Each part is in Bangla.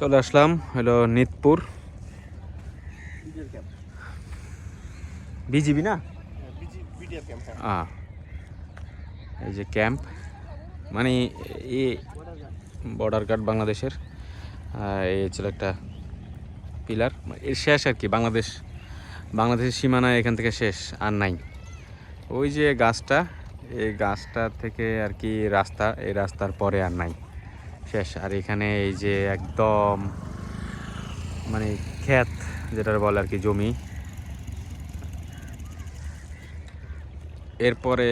চলে আসলাম, হলো নিতপুর। বিজিবি না? এই যে ক্যাম্প। মানে এই বর্ডার গার্ড বাংলাদেশের। এই ছিল একটা পিলার। এর শেষ আর কি, বাংলাদেশ, বাংলাদেশের সীমানা এখান থেকে শেষ, আর নাই। ওই যে গাছটা, এই গাছটা থেকে আর কি রাস্তা, এই রাস্তার পরে আর নাই। শেষ। আর এখানে এই যে একদম মানে ক্ষেত যেটা বলে আর কি জমি। এরপরে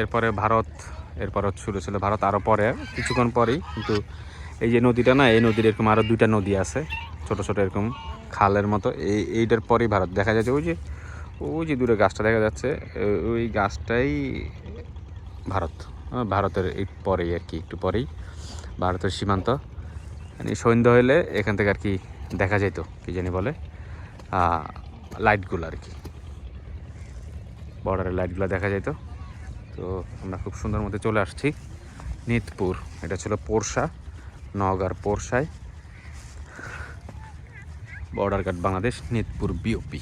এরপরে ভারত, এরপর শুরু ছিল ভারত আরও পরে, কিছুক্ষণ পরেই। কিন্তু এই যে নদীটা না, এই নদীর এরকম আরও দুইটা নদী আছে, ছোট ছোট এরকম খালের মতো। এই, এইটার পরেই ভারত। দেখা যাচ্ছে ওই যে ওই যে দূরে গাছটা দেখা যাচ্ছে ওই গাছটাই ভারত। ভারতের এই পরেই আর কি, একটু পরেই। ভারতের সীমান্ত। মানে সন্ধ্যা হলে এখান থেকে আর কি দেখা যেত কি জানি বলে। লাইটগুলো আর কি। বর্ডারের লাইটগুলো দেখা যেত তো আমরা খুব সুন্দর মতো চলে আসছি নিতপুর। এটা ছিল পোরশা, নওগাঁর পোরশায়। Border guard Bangladesh, Nitpur BOP